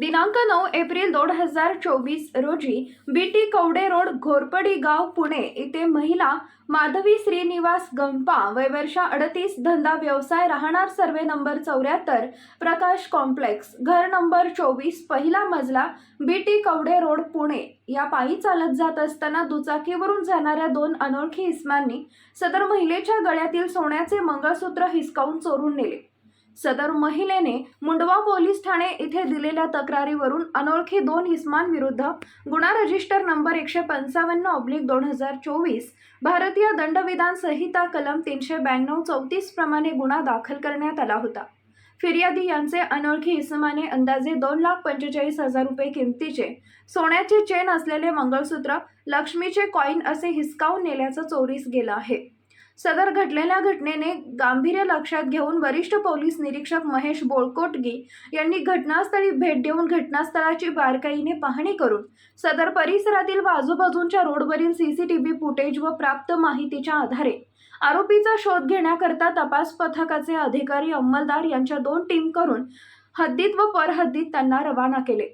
दिनांक नऊ एप्रिल दोन हजार चोवीस रोजी B T Kawade road Ghorpadi गाव पुणे येथे महिला माधवी श्रीनिवास गंपा वय अडतीस धंदा व्यवसाय राहणार सर्वे नंबर चौऱ्याहत्तर प्रकाश कॉम्प्लेक्स घर नंबर चोवीस पहिला मजला B T Kawade road Pune. या पायी चालत जात असताना दुचाकीवरून जाणाऱ्या दोन अनोळखी इसमांनी सदर महिलेच्या गळ्यातील सोन्याचे मंगळसूत्र हिसकावून चोरून नेले. सदर महिलेने मुंडवा पोलीस ठाणे इथे दिलेल्या तक्रारीवरून अनोळखी दोन इस्मांविरुद्ध गुन्हा रजिस्टर नंबर एकशे पंचावन्न ऑब्लिक दोन हजार चोवीस भारतीय दंडविधान संहिता कलम तीनशे ब्याण्णव चौतीस प्रमाणे गुन्हा दाखल करण्यात आला होता. फिर्यादी यांचे अनोळखी इसमाने अंदाजे दोन लाख पंचेचाळीस हजार रुपये किमतीचे सोन्याचे चेन असलेले मंगळसूत्र लक्ष्मीचे कॉईन असे हिसकावून नेल्याचं चोरीस गेलं आहे. सदर घडलेल्या घटनेने गांभीर्य लक्षात घेऊन वरिष्ठ पोलीस निरीक्षक महेश बोळकोटगी यांनी घटनास्थळी भेट देऊन घटनास्थळाची बारकाईने पाहणी करून सदर परिसरातील बाजूबाजूंच्या रोडवरील सीसीटीव्ही फुटेज व प्राप्त माहितीच्या आधारे आरोपीचा शोध घेण्याकरता तपास पथकाचे अधिकारी अंमलदार यांच्या दोन टीम करून हद्दीत व परहद्दीत त्यांना रवाना केले.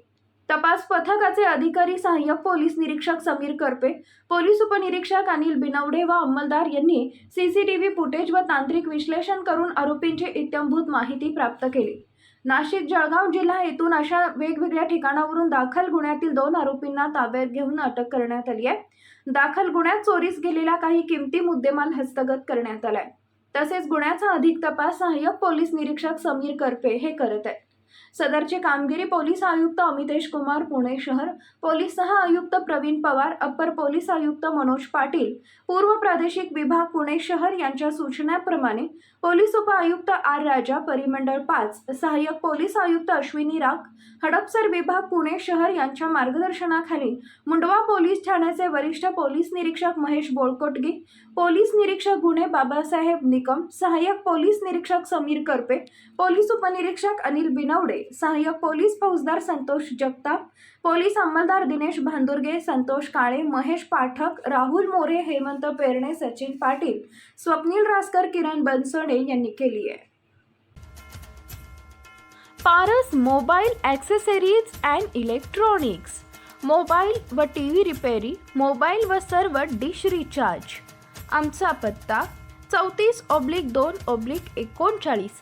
तपास पथकाचे अधिकारी सहाय्यक पोलीस निरीक्षक समीर करपे पोलीस उपनिरीक्षक अनिल बिनवडे व अंमलदार यांनी सीसीटीव्ही फुटेज व तांत्रिक विश्लेषण करून आरोपींची इत्यंभूत माहिती प्राप्त केली. नाशिक जळगाव जिल्हा येथून अशा वेगवेगळ्या ठिकाणावरून दाखल गुन्ह्यातील दोन आरोपींना ताब्यात घेऊन अटक करण्यात आली आहे. दाखल गुन्ह्यात चोरीस गेलेला काही किमती मुद्देमाल हस्तगत करण्यात आलाय. तसेच गुन्ह्याचा अधिक तपास सहाय्यक पोलीस निरीक्षक समीर करपे हे करत आहे सदरची कामगिरी पोलीस आयुक्त अमितेश कुमार पुणे शहर पोलीस सह आयुक्त प्रवीण पवार अप्पर पोलीस आयुक्त मनोज पाटील पूर्व प्रादेशिक विभाग पुणे शहर यांच्या सूचनाप्रमाणे पोलीस उपआयुक्त आर राजा परिमंडळ पाच सहाय्यक पोलीस आयुक्त अश्विनी राख हडपसर विभाग पुणे शहर यांच्या मार्गदर्शनाखाली मुंडवा पोलीस ठाण्याचे वरिष्ठ पोलीस निरीक्षक महेश बोळकोटगे पोलीस निरीक्षक गुन्हे बाबासाहेब निकम सहाय्यक पोलीस निरीक्षक समीर करपे पोलीस उपनिरीक्षक अनिल बिनव तावडे सहाय्यक पोलीस फौजदार संतोष जगताप पोलीस अंमलदार दिनेश भांदुर्गे संतोष काळे महेश पाठक राहुल मोरे हेमंत पेरणे सचिन पाटील स्वप्नील रासकर किरण बनसोडे यांनी केली आहे. Paras mobile accessories and electronics. Mobile व टी व्ही रिपेरी मोबाईल व सर्व डिश रिचार्ज. आमचा पत्ता चौतीस ऑब्लिक दोन ऑब्लिक एकोणचाळीस.